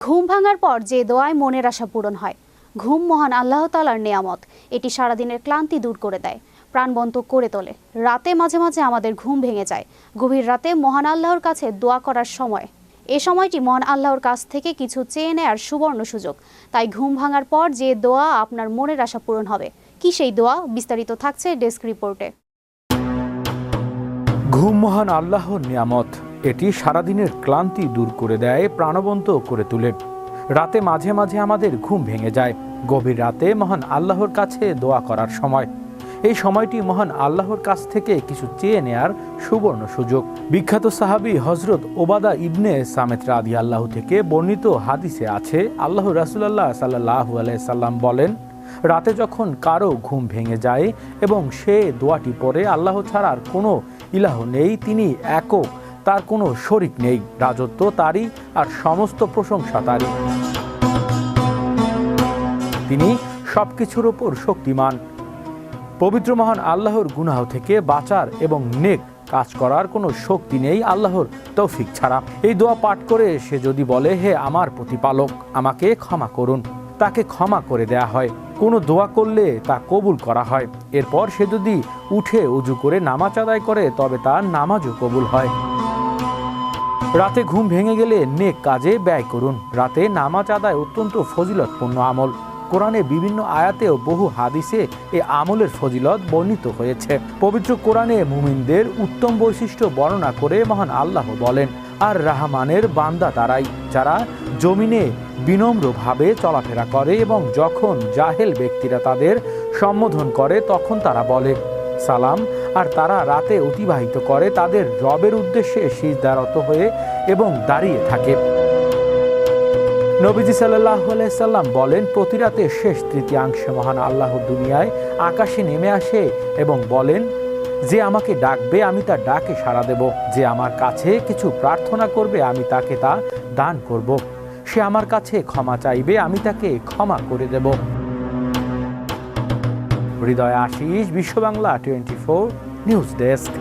ঘুম ভাঙার পর যে দোয়ায় মনের আশা পূরণ হয়, ঘুম মহান আল্লাহ তালার নেয়ামত, এটি সারাদিনের ক্লান্তি দূর করে দেয় প্রাণবন্ত করে তোলে। রাতে মাঝে মাঝে আমাদের ঘুম ভেঙে যায়। গভীর রাতে মহান আল্লাহর কাছে দোয়া করার সময়। এ সময়টি মহান আল্লাহর কাছ থেকে কিছু চেয়ে নেয়ার সুবর্ণ সুযোগ। তাই ঘুম ভাঙার পর যে দোয়া আপনার মনের আশা পূরণ হবে। কি সেই দোয়া? বিস্তারিত থাকছে ডেস্ক রিপোর্টে। ঘুম মহান আল্লাহর নিয়ামত। এটি সারাদিনের ক্লান্তি দূর করে দেয়, প্রাণবন্ত করে তোলে। রাতে মাঝে মাঝে আমাদের ঘুম ভেঙে যায়। গভীর রাতে মহান আল্লাহর কাছে দোয়া করার সময়। এই সময়টি মহান আল্লাহর কাছ থেকে কিছু চেয়ে নেয়ার সুবর্ণ সুযোগ। বিখ্যাত সাহাবী হজরত ওবাদা ইবনে সামেত রাদি আল্লাহ থেকে বর্ণিত হাদিসে আছে, আল্লাহ রাসুলাল্লাহ সাল্লাহ সাল্লাম বলেন, রাতে যখন কারও ঘুম ভেঙে যায় এবং সে দোয়াটি পরে আল্লাহ ছাড়া আর কোনো ইলাহ নেই। তিনি একক তার কোনো শরিক নেই, রাজত্ব তারই আর সমস্ত প্রশংসা তারই। তিনি সবকিছুর ওপর শক্তিমান। পবিত্র মহান আল্লাহর গুনাহ থেকে বাঁচার এবং নেক কাজ করার কোনো শক্তি নেই আল্লাহর তৌফিক ছাড়া। এই দোয়া পাঠ করে সে যদি বলে, হে আমার প্রতিপালক, আমাকে ক্ষমা করুন। তাকে ক্ষমা করে দেয়া হয়। কোনো দোয়া করলে তা কবুল করা হয়। এরপর সে যদি উঠে উজু করে নামাজ আদায় করে, তবে তার নামাজও কবুল হয়। রাতে ঘুম ভেঙে গেলে নেক কাজে ব্যয় করুন। রাতে নামাজ আদায় অত্যন্ত ফজিলতপূর্ণ আমল। কোরআনে বিভিন্ন আয়াতেও বহু হাদিসে এ আমলের ফজিলত বর্ণিত হয়েছে। পবিত্র কোরআনে মুমিনদের উত্তম বৈশিষ্ট্য বর্ণনা করে মহান আল্লাহ বলেন, আর রাহমানের বান্দা তারাই, যারা জমিনে বিনম্রভাবে চলাফেরা করে এবং যখন জাহেল ব্যক্তিরা তাদের সম্বোধন করে তখন তারা বলে, সালাম আর তারা রাতে অতিবাহিত করে তাদের রবের উদ্দেশ্যে সিজদারত হয়ে এবং দাঁড়িয়ে থাকে। নবীজি সাল্লাহ সাল্লাম বলেন, প্রতি রাতে শেষ তৃতীয়াংশে মহান আল্লাহ দুনিয়ায় আকাশে নেমে আসে এবং বলেন, যে আমাকে ডাকবে, আমি তার ডাকে সাড়া দেব। যে আমার কাছে কিছু প্রার্থনা করবে, আমি তাকে তা দান করব। সে আমার কাছে ক্ষমা চাইবে, আমি তাকে ক্ষমা করে দেব। Hriday Ashis Biswa Bangla twenty four. News desk